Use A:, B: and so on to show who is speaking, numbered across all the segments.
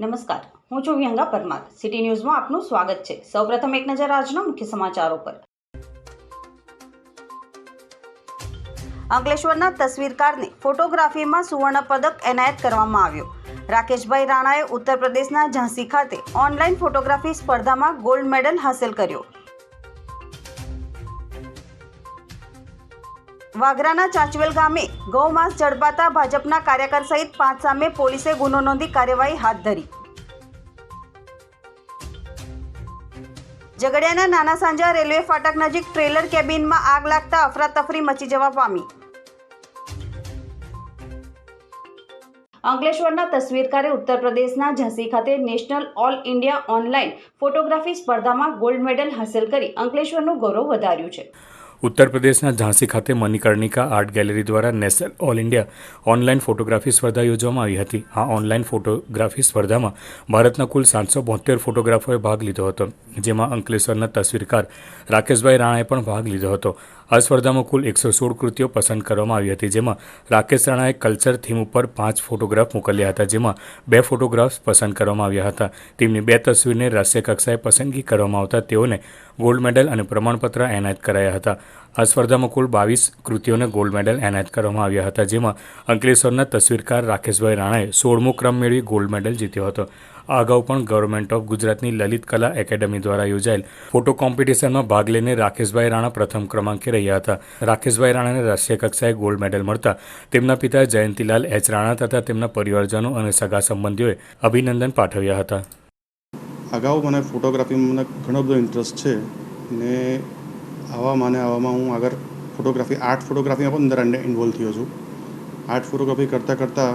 A: નમસ્કાર. હું છું વિહંગા પરમાર. સિટી ન્યૂઝમાં આપનું સ્વાગત છે. સૌપ્રથમ એક નજર આજના મુખ્ય સમાચારો પર. અંકલેશ્વરના તસવીરકારને ફોટોગ્રાફીમાં સુવર્ણ પદક એનાયત કરવામાં આવ્યો. રાકેશભાઈ રાણાએ ઉત્તર પ્રદેશના ઝાંસી ખાતે ઓનલાઈન ફોટોગ્રાફી સ્પર્ધામાં ગોલ્ડ મેડલ હાંસલ કર્યો. વાગરાના ચાંચવેલ ગામે ગૌમાંસ ઝડપાતા ભાજપના કાર્યકર સહિત પાંચ સામે પોલીસે ગુનો નોંધી કાર્યવાહી હાથ ધરી. ઝઘડિયાના નાના સાંજા રેલવે ફાટક નજીક ટ્રેલર કેબિનમાં આગ લાગતા અફરાતફરી મચી જવા પામી. અંકલેશ્વરના તસવીરકારે ઉત્તર પ્રદેશના ઝાંસી ખાતે national all India online photography સ્પર્ધામાં ગોલ્ડ મેડલ હાંસલ કરી અંકલેશ્વરનું ગૌરવ વધાર્યું છે.
B: ઉત્તર પ્રદેશના ઝાંસી ખાતે મણિકર્ણિકા આર્ટ ગેલેરી દ્વારા national all India online photography સ્પર્ધા યોજવામાં આવી હતી. આ ઓનલાઈન ફોટોગ્રાફી સ્પર્ધામાં ભારતના કુલ સાતસો બોતેર ફોટોગ્રાફરોએ ભાગ લીધો હતો, જેમાં અંકલેશ્વરના તસવીરકાર રાકેશભાઈ રાણાએ પણ ભાગ લીધો હતો. આ સ્પર્ધામાં કુલ એકસો સોળ કૃતિઓ પસંદ કરવામાં આવી હતી, જેમાં રાકેશ રાણાએ કલ્ચર થીમ ઉપર પાંચ ફોટોગ્રાફ મોકલ્યા હતા, જેમાં બે ફોટોગ્રાફ્સ પસંદ કરવામાં આવ્યા હતા. તેમની બે તસવીરને રાષ્ટ્રીય કક્ષાએ પસંદગી કરવામાં આવતા તેઓને ગોલ્ડ મેડલ અને પ્રમાણપત્ર એનાયત કરાયા હતા. આ સ્પર્ધામાં કુલ બાવીસ કૃતિઓને ગોલ્ડ મેડલ એનાયત કરવામાં આવ્યા હતા, જેમાં અંકલેશ્વરના તસવીરકાર રાકેશભાઈ રાણાએ સોળમો ક્રમ મેળવી ગોલ્ડ મેડલ જીત્યો હતો. આ અગાઉ પણ ગવર્મેન્ટ ઓફ ગુજરાતની લલિત કલા એકેડમી દ્વારા યોજાયેલ ફોટો કોમ્પિટિશનમાં ભાગ લઈને રાકેશભાઈ રાણા પ્રથમ ક્રમાંકે રહ્યા હતા. રાકેશભાઈ રાણાને રાષ્ટ્રીય કક્ષાએ ગોલ્ડ મેડલ મળતા તેમના પિતા જયંતિલાલ એચ રાણા તથા તેમના પરિવારજનો અને સગા સંબંધીઓએ અભિનંદન પાઠવ્યા હતા.
C: અગાઉ મને ફોટોગ્રાફીમાં ઘણો બધો ઇન્ટરેસ્ટ છે ને આવામાં માને આવામાં હું આગળ ફોટોગ્રાફી, આર્ટ ફોટોગ્રાફીમાં પણ અંદર ઇન્વોલ્વ થયો છું. આર્ટ ફોટોગ્રાફી કરતાં કરતાં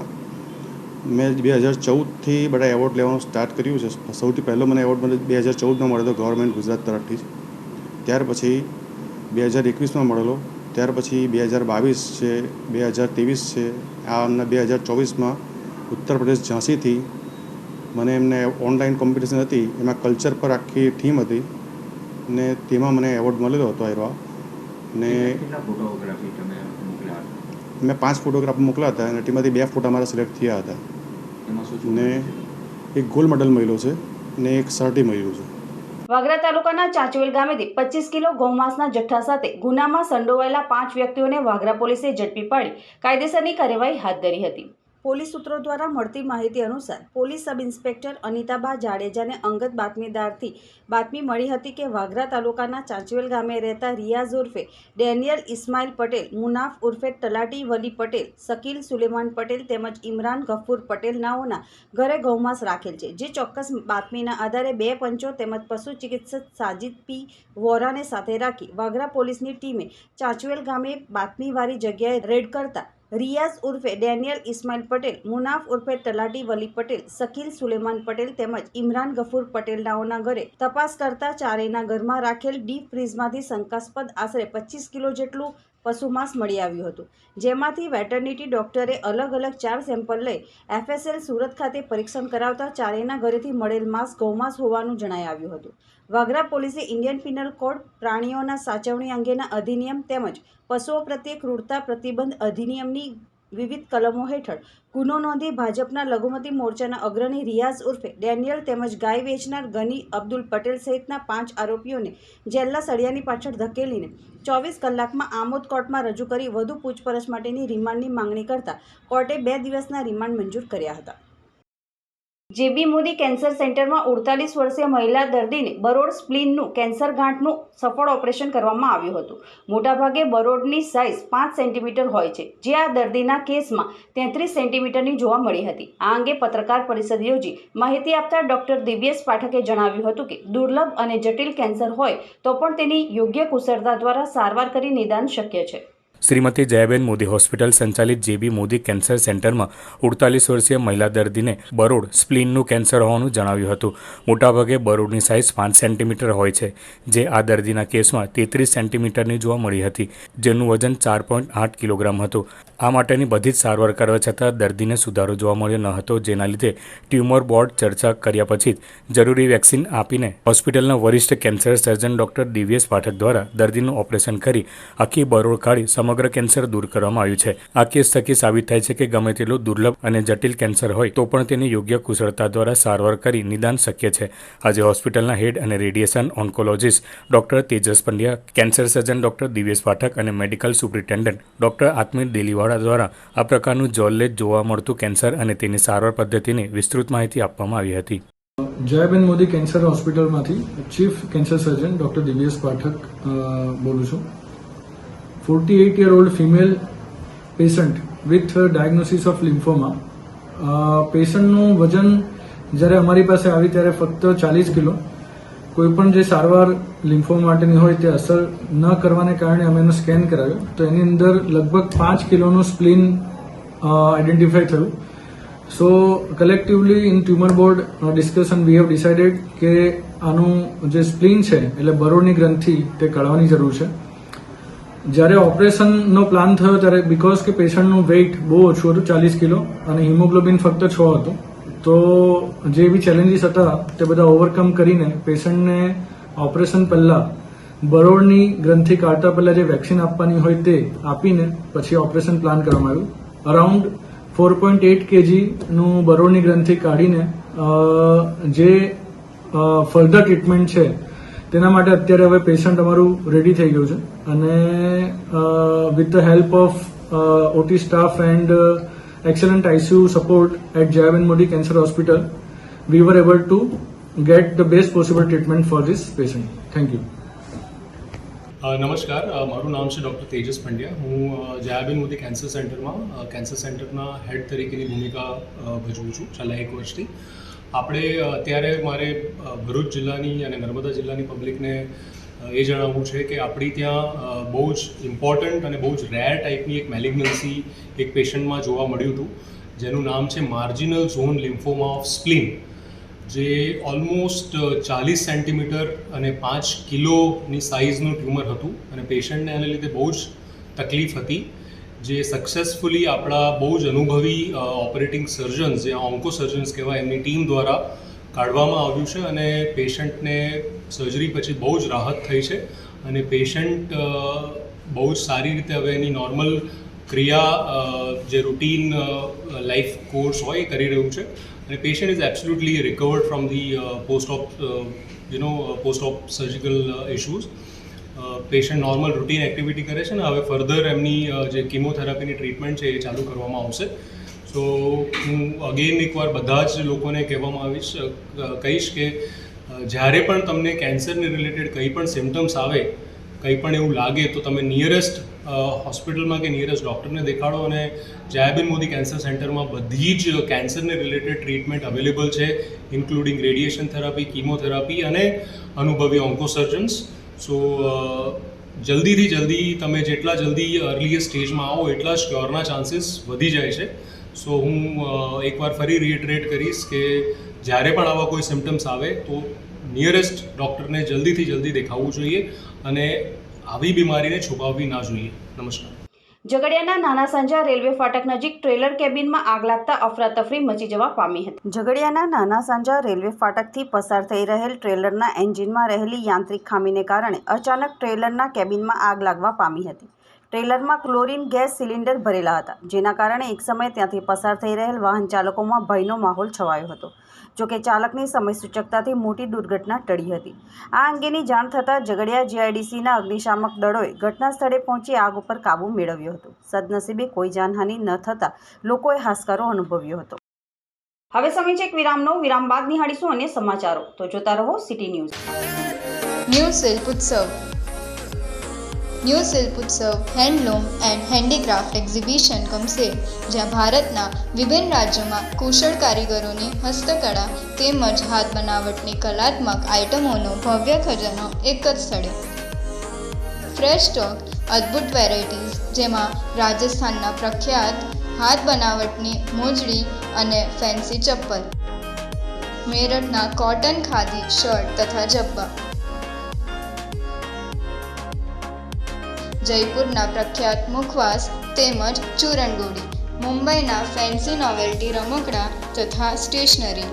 C: મેં બે હજાર ચૌદથી બધા એવોર્ડ લેવાનું સ્ટાર્ટ કર્યું છે. સૌથી પહેલો મને એવોર્ડ મને બે હજાર ચૌદમાં મળેલો ગવર્મેન્ટ ગુજરાત તરફથી. ત્યાર પછી બે હજાર એકવીસમાં મળેલો. ત્યાર પછી બે હજાર બાવીસ છે બે હજાર ત્રેવીસ છે આ અમને બે હજાર ચોવીસમાં ઉત્તર પ્રદેશ ઝાંસીથી મને એમને ઓનલાઈન કોમ્પિટિશન હતી એમાં કલ્ચર પર આખી થીમ હતી ને તેમાં મને એવોર્ડ મળેલો હતો એવા. ને મેં પાંચ ફોટોગ્રાફ મોકલ્યા હતા અને તેમાંથી બે ફોટા મારા સિલેક્ટ થયા હતા.
D: શું
C: ને એક ગોલ્ડ મેડલ મળ્યો છે ને એક સર્ટી મળ્યું છે.
A: વાગરા તાલુકાના ચાંચવેલ ગામેથી પચીસ કિલો ગૌમાંસના જથ્થા સાથે ગુનામાં સંડોવાયેલા પાંચ વ્યક્તિઓને વાગરા પોલીસે ઝડપી પાડી. કાયદેસરની કાર્યવાહી હાથ ધરી હતી. પોલીસ સૂત્રો દ્વારા મળતી માહિતી અનુસાર પોલીસ સબ ઇન્સ્પેક્ટર અનિતાબા જાડેજાને અંગત બાતમીદારથી બાતમી મળી હતી કે વાગરા તાલુકાના ચાંચવેલ ગામે રહેતા રિયાઝ ઉર્ફે ડેનિયલ ઇસ્માઇલ પટેલ, મુનાફ ઉર્ફે તલાટી વલી પટેલ શકીલ સુલેમાન પટેલ તેમજ ઇમરાન ગફૂર પટેલ નાઓના ઘરે ગૌમાંસ રાખેલ છે, જે ચોક્કસ બાતમીના આધારે બે પંચો તેમજ પશુ ચિકિત્સક સાજિદ પી વોરાને સાથે રાખી વાગરા પોલીસની ટીમે ચાંચવેલ ગામે બાતમીવાળી જગ્યાએ રેડ કરતા રિયાઝ ઉર્ફે ડેનિયલ ઇસ્માઇલ પટેલ, મુનાફ ઉર્ફે તલાટી વલી પટેલ શકીલ સુલેમાન પટેલ તેમજ ઇમરાન ગફૂર પટેલનાઓના ઘરે તપાસ કરતા ચારેયના ઘરમાં રાખેલ ડીપ ફ્રીઝમાંથી શંકાસ્પદ આશરે પચીસ કિલો જેટલું પશુમાંસ મળી આવ્યું હતું. જેમાંથી વેટરનિટી ડોક્ટરે અલગ અલગ ચાર સેમ્પલ લઈ એફએસએલ સુરત ખાતે પરીક્ષણ કરાવતા ચારેયના ઘરેથી મળેલ માંસ ગૌમાંસ હોવાનું જણાઈ આવ્યું હતું. વાગરા પોલીસે ઇન્ડિયન પિનલ કોડ, પ્રાણીઓના સાચવણી અંગેના અધિનિયમ તેમજ પશુઓ પ્રત્યે ક્રૂરતા પ્રતિબંધ અધિનિયમની વિવિધ કલમો હેઠળ ગુનો નોંધી ભાજપના લઘુમતી મોરચાના અગ્રણી રિયાઝ ઉર્ફે ડેનિયલ તેમજ ગાય વેચનાર ગની અબ્દુલ પટેલ સહિતના પાંચ આરોપીઓને જેલના સળિયાની પાછળ ધકેલીને ચોવીસ કલાકમાં આમોદ કોર્ટમાં રજૂ કરી વધુ પૂછપરછ માટેની રિમાન્ડની માંગણી કરતા કોર્ટે બે દિવસના રિમાન્ડ મંજૂર કર્યા હતા. જેબી મોદી કેન્સર સેન્ટરમાં ઉડતાલીસ વર્ષીય મહિલા દર્દીને બરોડ સ્પ્લીનનું કેન્સર ગાંઠનું સફળ ઓપરેશન કરવામાં આવ્યું હતું. મોટાભાગે બરોડની સાઇઝ પાંચ સેન્ટીમીટર હોય છે. જે આ દર્દીના કેસમાં તેત્રીસ સેન્ટીમીટરની જોવા મળી હતી. આ અંગે પત્રકાર પરિષદ યોજી માહિતી આપતા ડોક્ટર દિવ્યેશ પાઠકે જણાવ્યું હતું કે, દુર્લભ અને જટિલ કેન્સર હોય તો પણ તેની યોગ્ય કુશળતા દ્વારા સારવાર કરી નિદાન શક્ય છે.
B: શ્રીમતી જયાબેન મોદી હોસ્પિટલ સંચાલિત જેબી મોદી કેન્સર સેન્ટરમાં ઉડતાલીસ વર્ષીય મહિલા દર્દીને બરોડ સ્પ્લીનનું કેન્સર હોવાનું જણાવ્યું હતું. મોટાભાગે બરોડની સાઇઝ પાંચ સેન્ટીમીટર હોય છે, જે આ દર્દીના કેસમાં તેત્રીસ સેન્ટીમીટરની જોવા મળી હતી, જેનું વજન ચાર પોઈન્ટ આઠ કિલોગ્રામ હતું. આ માટેની બધી જ સારવાર કરવા છતાં દર્દીને સુધારો જોવા મળ્યો ન હતો. જેના લીધે ટ્યુમર બોર્ડ ચર્ચા કર્યા પછી જરૂરી વેક્સિન આપીને હોસ્પિટલના વરિષ્ઠ cancer surgeon doctor Divyesh Pathak દ્વારા દર્દીનું ઓપરેશન કરી આખી બરોડ કાઢી સમગ્ર કેન્સર દૂર કરવામાં આવ્યું છે. આ કેસ થકી સાબિત થાય છે કે ગમે તેટલું દુર્લભ અને જટિલ કેન્સર હોય, તો પણ તેની યોગ્ય કુશળતા દ્વારા સારવાર કરી નિદાન શક્ય છે. આજે હોસ્પિટલના હેડ અને radiation oncologist doctor Tejas Pandya, cancer surgeon doctor Divesh Pathak અને medical superintendent doctor Atmir Delivada દ્વારા આ પ્રકારનું જોલ્લેજ જોવા મળતું કેન્સર અને તેની સારવાર પદ્ધતિની વિસ્તૃત માહિતી આપવામાં આવી હતી.
E: જયાબેન મોદી કેન્સર હોસ્પિટલમાંથી chief cancer surgeon doctor Divyesh Pathak બોલું છું. Forty eight year old female patient with diagnosis of lymphoma પેશન્ટનું વજન જ્યારે અમારી પાસે આવી ત્યારે ફક્ત ચાલીસ કિલો. કોઈ પણ જે સારવાર લિમ્ફોમા માટેની હોય તે અસર ન કરવાને કારણે અમે એનો સ્કેન કરાવ્યું તો એની અંદર લગભગ પાંચ કિલોનું સ્પ્લિન આઈડેન્ટિફાઈ થયું. So collectively in tumour board discussion we have decided કે આનું જે સ્પ્લિન છે, એટલે બરોડની ગ્રંથિ, તે કાઢવાની જરૂર છે. જ્યારે ઓપરેશનનો પ્લાન થયો ત્યારે બિકોઝ કે પેશન્ટનું વેઇટ બહુ ઓછું હતું, ચાલીસ કિલો, અને હિમોગ્લોબિન ફક્ત છ હતું, તો જે બી ચેલેન્જીસ હતા તે બધા ઓવરકમ કરીને પેશન્ટને ઓપરેશન પહેલાં બરોડની ગ્રંથિ કાઢતા પહેલાં જે વેક્સિન આપવાની હોય તે આપીને પછી ઓપરેશન પ્લાન કરવામાં આવ્યું. અરાઉન્ડ ફોર પોઈન્ટ એટ કેજીનું બરોડની ગ્રંથિ કાઢીને જે ફર્ધર ટ્રીટમેન્ટ છે તેના માટે અત્યારે હવે પેશન્ટ અમારું રેડી થઈ ગયું છે. અને with the help of OT staff and excellent ICU support at Jayaben Modi cancer hospital we were able to get the best possible treatment for this patient thank
F: you નમસ્કાર. મારું નામ છે doctor Tejas Pandya. હું Jayaben Modi cancer સેન્ટરમાં cancer સેન્ટરના head તરીકેની ભૂમિકા ભજવું છું છેલ્લા એક વર્ષથી. આપણે અત્યારે મારે ભરૂચ જિલ્લાની અને નર્મદા જિલ્લાની પબ્લિકને એ જણાવવું છે કે આપણી ત્યાં બહુ જ ઇમ્પોર્ટન્ટ અને બહુ જ રેર ટાઈપની એક મેલિગ્નન્સી એક પેશન્ટમાં જોવા મળ્યું હતું. જેનું નામ છે marginal zone lymphoma of spleen જે ઓલમોસ્ટ ચાલીસ સેન્ટીમીટર અને પાંચ કિલોની સાઇઝનું ટ્યુમર હતું અને પેશન્ટને આને લીધે બહુ જ તકલીફ હતી. જે સક્સેસફુલી આપણા બહુ જ અનુભવી ઓપરેટિંગ સર્જન્સ જે ઓન્કો સર્જન્સ કહેવાય, એમની ટીમ દ્વારા કાઢવામાં આવ્યું છે અને પેશન્ટને સર્જરી પછી બહુ જ રાહત થઈ છે અને પેશન્ટ બહુ જ સારી રીતે હવે એની નોર્મલ ક્રિયા જે રૂટીન લાઈફ કોર્સ હોય એ કરી રહ્યું છે. અને patient is absolutely recovered from the post of you know post of surgical issues patient normal routine activity કરે છે ને, હવે ફર્ધર એમની જે કિમોથેરાપીની ટ્રીટમેન્ટ છે એ ચાલુ કરવામાં આવશે. સો હું અગેન એકવાર બધા જ લોકોને કહેવામાં આવીશ કહીશ કે જ્યારે પણ તમને કેન્સરને રિલેટેડ કંઈ પણ સિમ્ટમ્સ આવે, કંઈ પણ એવું લાગે, તો તમે નિયરેસ્ટ હોસ્પિટલમાં કે નિયરેસ્ટ ડૉક્ટરને દેખાડો અને જયાબેન મોદી કેન્સર સેન્ટરમાં બધી જ કેન્સરને રિલેટેડ ટ્રીટમેન્ટ અવેલેબલ છે ઇન્ક્લુડિંગ રેડિયેશન થેરાપી કીમોથેરાપી અને અનુભવી ઓન્કોસર્જન્સ સો જલ્દીથી જલ્દી તમે જેટલા જલ્દી અર્લીએસ્ટ સ્ટેજમાં આવો એટલા જ ક્યોરના ચાન્સીસ વધી જાય છે. સો હું એકવાર ફરી રિએટરેટ કરીશ કે જ્યારે પણ આવા કોઈ સિમ્ટમ્સ આવે તો નિયરેસ્ટ ડૉક્ટરને જલ્દીથી જલ્દી દેખાવવું જોઈએ અને આવી બીમારીને છુપાવવી ના જોઈએ. નમસ્કાર.
A: ઝઘડિયાના નાના સાંજા રેલવે ફાટક નજીક ટ્રેલર કેબિનમાં આગ લાગતા અફરાતફરી મચી જવા પામી હતી. ઝઘડિયાના નાના સાંજા રેલવે ફાટકથી પસાર થઈ રહેલ ટ્રેલરના એન્જિનમાં રહેલી યાંત્રિક ખામીને કારણે અચાનક ટ્રેલરના કેબિનમાં આગ લાગવા પામી હતી. ટ્રેલરમાં ક્લોરીન ગેસ સિલિન્ડર ભરેલા હતા, જેના કારણે એક સમયે ત્યાંથી પસાર થઈ રહેલ વાહન ચાલકોમાં ભયનો માહોલ છવાયો હતો જોકે ચાલકની સમય સૂચકતાથી મોટી દુર્ઘટના ટળી હતી. આ અંગેની જાણ થતાં ઝઘડિયા જીઆઈડીસીના અગ્નિશામક દળોએ ઘટના સ્થળે પહોંચી આગ ઉપર કાબૂ મેળવ્યો હતો. સદનસીબે કોઈ જાનહાનિ ન થતાં લોકોએ હાશકારો અનુભવ્યો હતો. હવે સમય છે એક વિરામનો. વિરામ બાદ નિહાળીશું અન્ય સમાચારો. તો જોતા રહો સિટી ન્યૂઝ.
G: ન્યૂઝ શિલ્પ ઉત્સવ. ન્યૂ શિલ્પ ઉત્સવ, હેન્ડલૂમ એન્ડ હેન્ડીક્રાફ્ટ એક્ઝિબિશન ગમશે, જ્યાં ભારતના વિભિન્ન રાજ્યોમાં કુશળ કારીગરોની હસ્તકળા તેમજ હાથ બનાવટની કલાત્મક આઇટમોનો ભવ્ય ખજાનો એક જ સ્થળે. ફ્રેશ સ્ટોક અદ્ભુત વેરાયટીઝ જેમાં રાજસ્થાનના પ્રખ્યાત હાથ બનાવટની મોજડી અને ફેન્સી ચપ્પલ, મેરઠના કોટન ખાદી શર્ટ તથા જબ્બા જયપુરના પ્રખ્યાત મુખવાસ તેમજ ચૂરણગોળી, મુંબઈના ફેન્સી નોવેલ્ટી રમકડા તથા સ્ટેશનરી,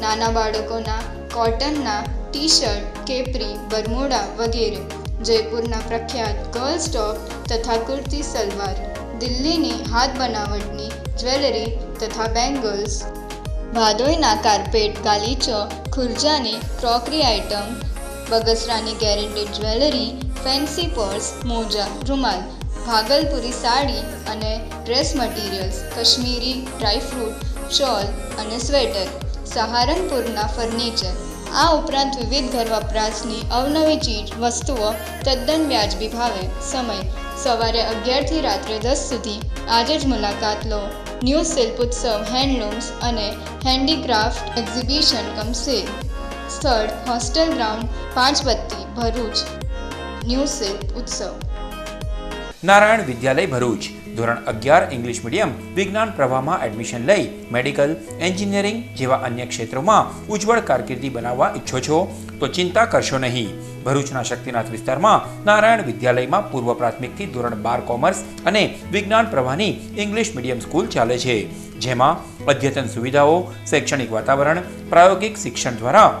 G: નાના બાળકોના કોટનના ટી શર્ટ કેપરી, બરમુડા વગેરે, જયપુરના પ્રખ્યાત ગર્લ્સ ટોપ તથા કુર્તી સલવાર, દિલ્હીની હાથ બનાવટની જ્વેલરી તથા બેંગલ્સ. ભાદોઈના કાર્પેટ, ગાલીચો, ખુરજાની ક્રોકરી આઇટમ બગસરાની ગેરેન્ટેડ જ્વેલરી, ફેન્સી પર્સ, મોજા, રૂમાલ, ભાગલપુરી સાડી અને dress materials, Kashmiri dry fruit shawl અને સ્વેટર, સહારનપુરના ફર્નિચર. આ ઉપરાંત વિવિધ ઘર વપરાશની અવનવી ચીજ, વસ્તુઓ તદ્દન વ્યાજબી ભાવે. સમય, સવારે અગિયારથી રાત્રે દસ સુધી. આજે જ મુલાકાત લો. ન્યૂ શિલ્પોત્સવ હેન્ડલૂમ્સ અને હેન્ડીક્રાફ્ટ એક્ઝિબિશન કમ સેલ સ્થળ હોસ્ટેલ ગ્રાઉન્ડ પાંચ બત્તી ભરૂચ. ન્યૂ શિલ્પ ઉત્સવ.
H: નારાયણ વિદ્યાલય ભરૂચ. ધોરણ અગિયાર ઇંગ્લિશ મીડિયમ વિજ્ઞાન પ્રવાહમાં એડમિશન લઈ મેડિકલ એન્જિનિયરિંગ જેવા અન્ય ક્ષેત્રોમાં ઉજ્જવળ કારકિર્દી બનાવવા ઈચ્છો છો, તો ચિંતા કરશો નહીં. ભરૂચના શક્તિનાથ વિસ્તારમાં નારાયણ વિદ્યાલયમાં પૂર્વ પ્રાથમિકથી ધોરણ બાર કોમર્સ અને વિજ્ઞાન પ્રવાહની ઇંગ્લિશ મીડિયમ સ્કૂલ ચાલે છે. જેમાં અદ્યતન સુવિધાઓ, શૈક્ષણિક વાતાવરણ, પ્રાયોગિક શિક્ષણ દ્વારા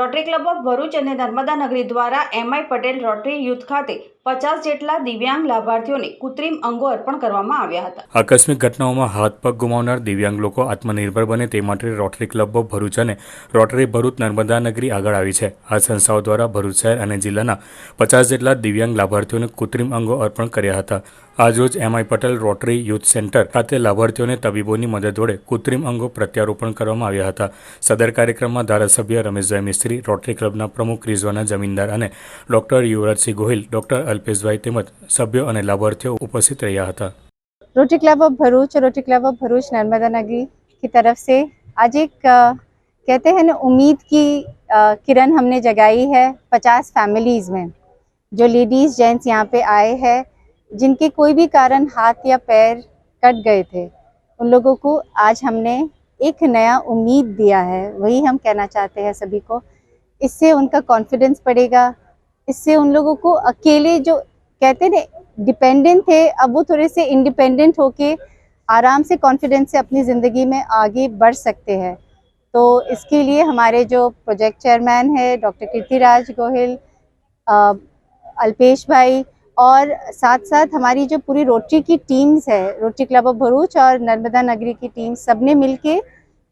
A: રોટરી ક્લબ ઓફ ભરૂચ અને નર્મદા નગરી દ્વારા એમઆઈ પટેલ રોટરી યુથ ખાતે પચાસ જેટલા દિવ્યાંગ લાભાર્થીઓને કૃત્રિમ અંગો અર્પણ કરવામાં આવ્યા હતા.
B: આકસ્મિક ઘટનાઓમાં હાથ પગ ગુમાવનાર દિવ્યાંગ લોકો આત્મનિર્ભર બને તે માટે રોટરી ક્લબ ઓફ ભરૂચ અને રોટરી ભરૂચ નર્મદા નગરી આગળ આવી છે. આ સંસ્થાઓ દ્વારા ભરૂચ શહેર અને જિલ્લાના પચાસ જેટલા દિવ્યાંગ લાભાર્થીઓને કૃત્રિમ અંગો અર્પણ કર્યા હતા. આજરોજ MI Patel rotary youth centre ખાતે લાભાર્થીઓને તબીબોની મદદ વડે કૃત્રિમ અંગો પ્રત્યારોપણ કરવામાં આવ્યા હતા. સદર કાર્યક્રમમાં ધારાસભ્ય રમેશભાઈ મિસ્ત્રી, રોટરી ક્લબના પ્રમુખ રિઝવાના જમીનદાર અને ડોક્ટર યુવરાજસિંહ ગોહિલ, ડોક્ટર અલ્પેશભાઈ તેમજ સભ્યો અને લાભાર્થીઓ ઉપસ્થિત રહ્યા હતા
I: रोटरी क्लब ऑफ भरूच और Rotary club of Bharuch Narmada Nagari की तरफ से आज एक अ, कहते हैं ना उम्मीद की अ, किरण हमने जगाई है पचास फैमिलीज़ में जो लेडीज़ जेंट्स यहाँ पे आए हैं जिनके कोई भी कारण हाथ या पैर कट गए थे उन लोगों को आज हमने एक नया उम्मीद दिया है वही हम कहना चाहते हैं सभी को इससे उनका कॉन्फिडेंस बढ़ेगा इससे उन लोगों को अकेले जो कहते हैं ना डिपेंडेंट थे, अब वो थोड़े से इंडिपेंडेंट होके आराम से कॉन्फिडेंस से अपनी ज़िंदगी में आगे बढ़ सकते हैं। तो इसके लिए हमारे जो प्रोजेक्ट चेयरमैन है डॉक्टर कीर्तिराज गोहिल अल्पेश भाई और साथ साथ हमारी जो पूरी रोटरी की टीम्स है रोटरी क्लब ऑफ़ भरूच और नर्मदा नगरी की टीम सबने मिलके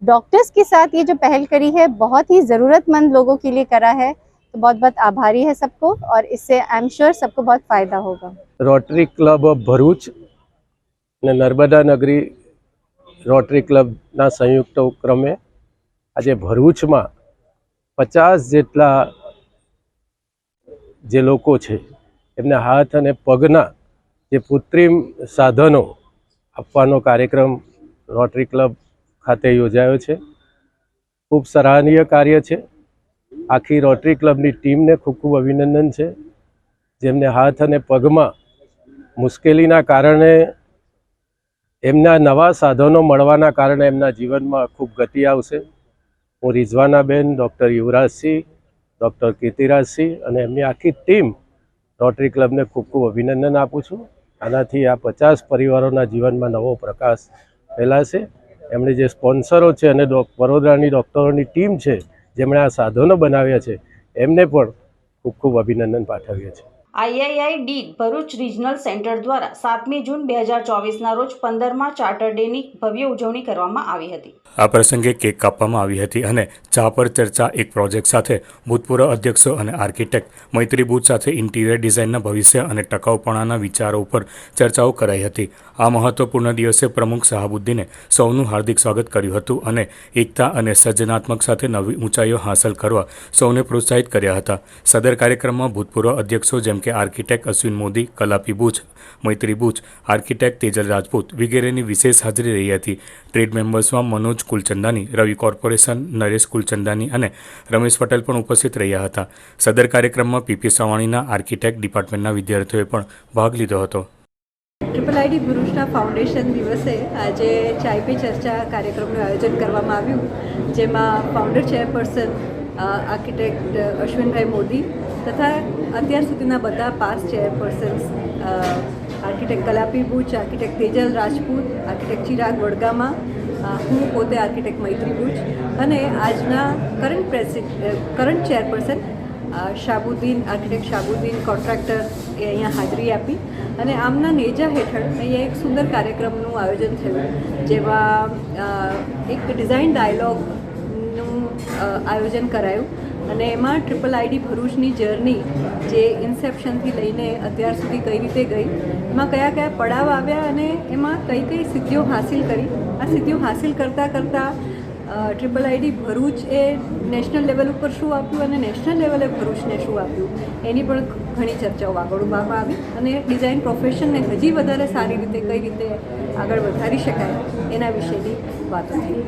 I: डॉक्टर्स के साथ ये जो पहल करी है, बहुत ही ज़रूरतमंद लोगों के लिए करा है। तो बहुत बहुत आभारी है सबको और इससे आई एम श्योर सबको बहुत फ़ायदा होगा
J: રોટરી ક્લબ ઓફ ભરૂચ અને નર્મદા નગરી રોટરી ક્લબના સંયુક્ત ઉપક્રમે આજે ભરૂચમાં પચાસ જેટલા જે લોકો છે એમને હાથ અને પગના જે કૃત્રિમ સાધનો આપવાનો કાર્યક્રમ રોટરી ક્લબ ખાતે યોજાયો છે ખૂબ સરાહનીય કાર્ય છે આખી રોટરી ક્લબની ટીમને ખૂબ ખૂબ અભિનંદન છે. જેમને હાથ અને પગમાં મુશ્કેલીના કારણે એમના નવા સાધનો મળવાના કારણે એમના જીવનમાં ખૂબ ગતિ આવશે. હું રિઝવાનાબેન, ડૉક્ટર યુવરાજસિંહ, ડૉક્ટર કીર્તિરાજસિંહ અને એમની આખી ટીમ રોટરી ક્લબને ખૂબ ખૂબ અભિનંદન આપું છું. આનાથી આ પચાસ પરિવારોના જીવનમાં નવો પ્રકાશ ફેલાશે. એમણે જે સ્પોન્સરો છે અને વડોદરાની ડૉક્ટરોની ટીમ છે જેમણે આ સાધનો બનાવ્યા છે એમને પણ ખૂબ ખૂબ અભિનંદન પાઠવીએ છીએ.
A: III D Bharuch regional centre દ્વારા સાતમી જૂન બે હજાર ચોવીસના રોજ પંદરમાં ચાર્ટર ડેની ભવ્ય ઉજવણી કરવામાં આવી હતી.
B: આ પ્રસંગે કેક કાપવામાં આવી હતી અને ચા પર ચર્ચા એક પ્રોજેક્ટ સાથે ભૂતપૂર્વ અધ્યક્ષો અને આર્કિટેક્ટ મૈત્રી બુથ સાથે ઇન્ટિરિયર ડિઝાઇનના ભવિષ્ય અને ટકાઉપણાના વિચારો ઉપર ચર્ચાઓ કરાઈ હતી. આ મહત્વપૂર્ણ દિવસે પ્રમુખ શાહબુદ્દીને સૌનું હાર્દિક સ્વાગત કર્યું હતું અને એકતા અને સર્જનાત્મક સાથે નવી ઊંચાઈઓ હાંસલ કરવા સૌને પ્રોત્સાહિત કર્યા હતા. સદર કાર્યક્રમમાં ભૂતપૂર્વ અધ્યક્ષો જેમ કે આર્કિટેક્ટ અશ્વિન મોદી, કલાપી બુચ મૈત્રી બુચ આર્કિટેક્ટ તેજલ રાજપૂત વગેરેની વિશેષ હાજરી રહી હતી. ટ્રેડ મેમ્બર્સમાં મનોજ કુલચંદાની, રવિ કોર્પોરેશન, નરેશ કુલચંદાની અને રમેશ પટેલ પણ ઉપસ્થિત રહ્યા હતા. સદર કાર્યક્રમમાં પીપી સવાણીના આર્કિટેક્ટ ડિપાર્ટમેન્ટના વિદ્યાર્થીઓએ પણ ભાગ લીધો હતો.
K: ટ્રિપલ આઈડી ભરૂચના ફાઉન્ડેશન દિવસે આજે ચાય પે ચર્ચા કાર્યક્રમનું આયોજન કરવામાં આવ્યું, જેમાં founder chairperson architect Ashwinbhai Modi તથા અત્યાર સુધીના બધા past chairpersons architect Kalapi Buch architect Tejal Rajput architect Chirag Vadgama હું પોતે આર્કિટેક્ટ મૈત્રી બુચ અને આજના current પ્રેસિ current chairperson Shabuddin architect Shabuddin contractor એ અહીંયા હાજરી આપી અને આમના નેજા હેઠળ અહીંયા એક સુંદર કાર્યક્રમનું આયોજન થયું જેમાં એક ડિઝાઇન ડાયલોગનું આયોજન કરાયું. અને એમાં ટ્રિપલ આઈડી ભરૂચની જર્ની જે ઇન્સેપ્શનથી લઈને અત્યાર સુધી કઈ રીતે ગઈ, એમાં કયા કયા પડાવ આવ્યા અને એમાં કઈ કઈ સિદ્ધિઓ હાંસિલ કરી. આ સિદ્ધિઓ હાંસિલ કરતાં કરતાં ટ્રિપલ આઈડી ભરૂચ એ નેશનલ લેવલ ઉપર શું આપ્યું અને નેશનલ લેવલે ભરૂચને શું આપ્યું? એની પણ ઘણી ચર્ચાઓ આગળ ઉભાવવામાં આવી અને ડિઝાઇન પ્રોફેશનને હજી વધારે સારી રીતે, કઈ રીતે આગળ વધારી શકાય એના વિશેની વાતો થઈ.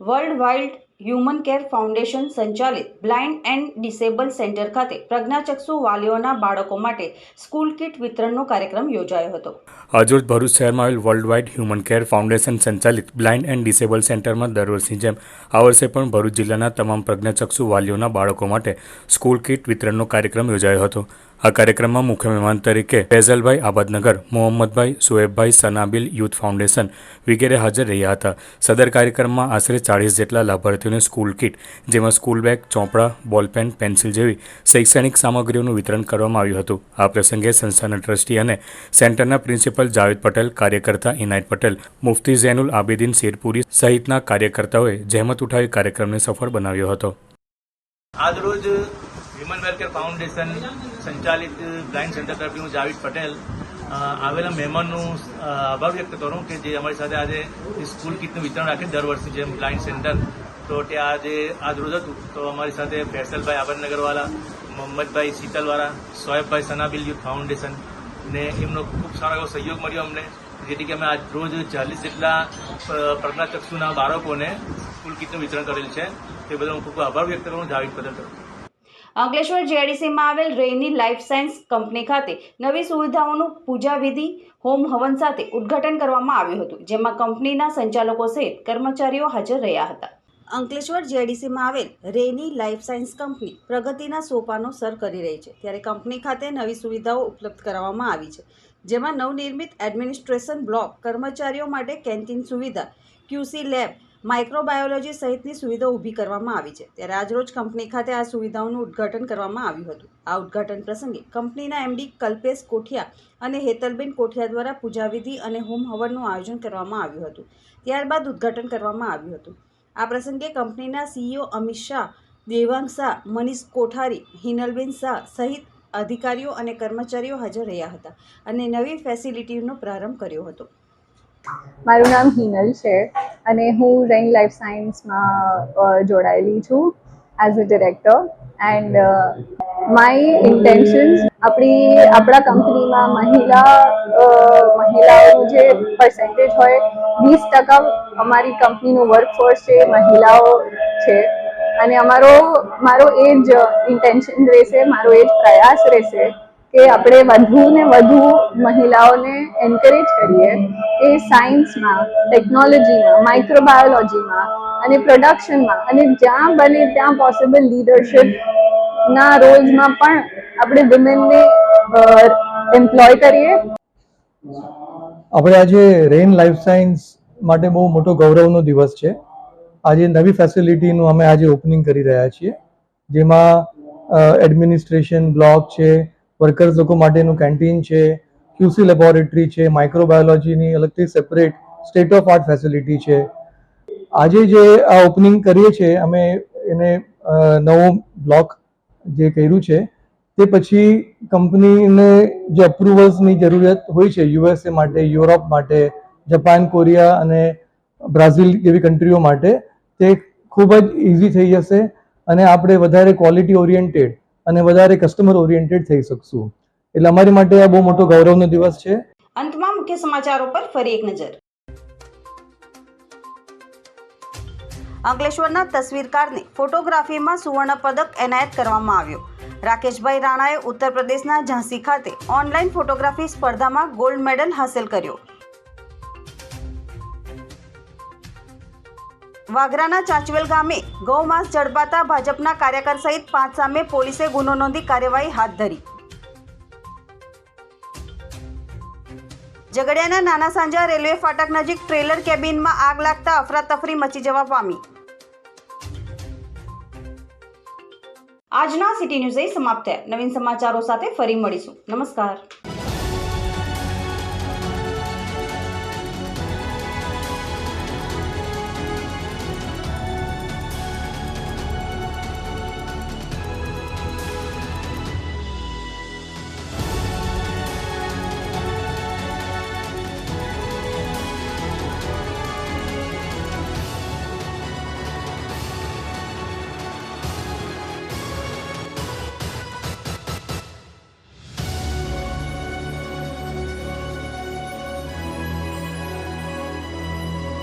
A: World wild human care foundation સંચાલિત બ્લાઇન્ડ એન્ડ ડિસેબલ સેન્ટર ખાતે પ્રજ્ઞાચક્ષુ વાલીઓના બાળકો માટે સ્કૂલ કિટ વિતરણનો કાર્યક્રમ યોજાયો હતો.
B: આજરોજ ભરૂચ શહેરમાં આવેલ world wide human care foundation સંચાલિત બ્લાઇન્ડ એન્ડ ડિસેબલ સેન્ટરમાં દર વર્ષની જેમ આ વર્ષે પણ ભરૂચ જિલ્લાના તમામ પ્રજ્ઞાચક્ષુ વાલીઓના બાળકો માટે સ્કૂલ કિટ વિતરણનો કાર્યક્રમ યોજાયો હતો. આ કાર્યક્રમમાં મુખ્ય મહેમાન તરીકે ફૈઝલભાઈ આબાદનગર, મોહમ્મદભાઈ સુએબભાઈ સનાબિલ યુથ ફાઉન્ડેશન વગેરે હાજર રહ્યા હતા. સદર કાર્યક્રમમાં આશરે ચાળીસ જેટલા લાભાર્થીઓને સ્કૂલ કિટ, જેમાં સ્કૂલ બેગ, ચોપડા બોલપેન પેન્સિલ જેવી શૈક્ષણિક સામગ્રીઓનું વિતરણ કરવામાં આવ્યું હતું. આ પ્રસંગે સંસ્થાના ટ્રસ્ટી અને સેન્ટરના પ્રિન્સિપલ જાવેદ પટેલ, કાર્યકર્તા ઇનાયત પટેલ, મુફ્તી ઝૈનુલ આબેદીન શેરપુરી સહિતના કાર્યકર્તાઓએ જહેમત ઉઠાવી કાર્યક્રમને સફળ બનાવ્યો હતો.
L: આજરોજ હ્યુમન વેલફેર ફાઉન્ડેશન સંચાલિત બ્લાઇન્ડ સેન્ટર તરફથી હું જાવેદ પટેલ આવેલા મહેમાનનું આભાર વ્યક્ત કરું કે જે અમારી સાથે આજે સ્કૂલ કિટનું વિતરણ રાખે દર વર્ષે જેમ બ્લાઇન્ડ સેન્ટર. તો ત્યાં આજે આજ રોજ હતું. તો અમારી સાથે ફેસલભાઈ આબરનગરવાલા મોહમ્મદભાઈ શીતલવાળા સોએબભાઈ સનાબિલ યુથ ફાઉન્ડેશન ને એમનો ખૂબ સારો એવો સહયોગ મળ્યો અમને, જેથી કે અમે આજ રોજ ચાલીસ જેટલા પ્રજ્ઞાચક્ષુના બાળકોને સ્કૂલ કિટનું વિતરણ કરેલ છે. તે બદલ હું ખૂબ આભાર વ્યક્ત કરું, જાવેદ પટેલ તરફથી.
A: અંકલેશ્વર જેડીસીમાં આવેલ રેની લાઈફ સાયન્સ કંપની ખાતે નવી સુવિધાઓનું પૂજાવિધિ, હોમ હવન સાથે ઉદ્ઘાટન કરવામાં આવ્યું હતું, જેમાં કંપનીના સંચાલકો સહિત કર્મચારીઓ હાજર રહ્યા હતા. અંકલેશ્વર જેડીસીમાં આવેલ રેની લાઈફ સાયન્સ કંપની પ્રગતિના સોપાનો સર કરી રહી છે. ત્યારે કંપની ખાતે નવી સુવિધાઓ ઉપલબ્ધ કરાવવામાં આવી છે, જેમાં નવનિર્મિત એડમિનિસ્ટ્રેશન બ્લોક, કર્મચારીઓ માટે કેન્ટીન સુવિધા ક્યુસી લેબ માઇક્રોબાયોલોજી સહિતની સુવિધાઓ ઊભી કરવામાં આવી છે. ત્યારે આજરોજ કંપની ખાતે આ સુવિધાઓનું ઉદ્ઘાટન કરવામાં આવ્યું હતું. આ ઉદ્ઘાટન પ્રસંગે કંપનીના એમડી કલ્પેશ કોઠિયા અને હેતલબેન કોઠિયા દ્વારા પૂજાવિધિ અને હોમ હવનનું આયોજન કરવામાં આવ્યું હતું. ત્યારબાદ ઉદ્ઘાટન કરવામાં આવ્યું હતું. આ પ્રસંગે કંપનીના સીઈઓ અમિત શાહ, દેવાંગ શાહ, મનીષ કોઠારી, હિનલબેન શાહ સહિત અધિકારીઓ અને કર્મચારીઓ હાજર રહ્યા હતા અને નવી ફેસિલિટીનો પ્રારંભ કર્યો હતો.
M: મારું નામ હિનલ છે અને હું રેન લાઈફ સાયન્સમાં જોડાયેલી છું as a director and my intentions આપણી, આપણા કંપનીમાં મહિલા મહિલાઓનું જે પર્સન્ટેજ હોય, વીસ ટકા અમારી કંપનીનું વર્કફોર્સ છે, મહિલાઓ છે. અને અમારો, મારો એ જ ઇન્ટેન્શન રહેશે, મારો એ જ પ્રયાસ રહેશે. કે આપણે વધુ ને વધુ મહિલાઓને એન્કરેજ કરીએ કે સાયન્સમાં ટેકનોલોજીમાં માઇક્રોબાયોલોજીમાં અને પ્રોડક્શનમાં અને જ્યાં બને ત્યાં પોસિબલ લીડરશિપના રોલ્સમાં પણ આપણે વિમેનને એમ્પ્લોય કરીએ.
E: આપણે આજે રેન લાઈફ સાયન્સ માટે બહુ મોટો ગૌરવનો દિવસ છે. આજે નવી ફેસિલિટીનું અમે આજે ઓપનિંગ કરી રહ્યા છીએ. જેમાં એડમિનિસ્ટ્રેશન બ્લોક છે
N: વર્કર્સ લોકો માટેનું કેન્ટીન છે ક્યુસી લેબોરેટરી છે માઇક્રોબાયોલોજીની અલગથી separate state of art facility છે. આજે જે આ ઓપનિંગ કરીએ છીએ, અમે એને નવો બ્લોક જે કર્યું છે, તે પછી કંપનીને જે અપ્રુવલ્સની જરૂરિયાત હોય છે યુએસએ માટે યુરોપ માટે જપાન કોરિયા અને બ્રાઝિલ જેવી કન્ટ્રીઓ માટે, તે ખૂબ જ ઇઝી થઈ જશે અને આપણે વધારે ક્વોલિટી ઓરિએન્ટેડ અને વધારે કસ્ટમર ઓરિએન્ટેડ થઈ શકશું. એટલે અમારી માટે આ બહુ મોટો ગૌરવનો દિવસ છે.
A: અંતમાં મુખ્ય સમાચારો પર ફરી એક નજર. અંકલેશ્વરના તસવીરકારને ફોટોગ્રાફીમાં સુવર્ણ પદક એનાયત કરવામાં આવ્યો. રાકેશભાઈ રાણાએ ઉત્તર પ્રદેશના ઝાંસી ખાતે ઓનલાઈન ફોટોગ્રાફી સ્પર્ધામાં ગોલ્ડ મેડલ હાંસલ કર્યો. વાગરાના ચાંચવેલ ગામે ગૌમાંસ ઝડપાતા ભાજપના કાર્યકર સહિત પાંચ સામે પોલીસે ગુનો નોંધી કાર્યવાહી હાથ ધરી. ઝઘડિયાના નાના સાંજા રેલવે ફાટક નજીક ટ્રેલર કેબિનમાં આગ લાગતા અફરાતફરી મચી જવા પામી. આજના સિટી ન્યૂઝ સમાપ્ત થયા. નવીન સમાચારો સાથે ફરી મળીશું. નમસ્કાર.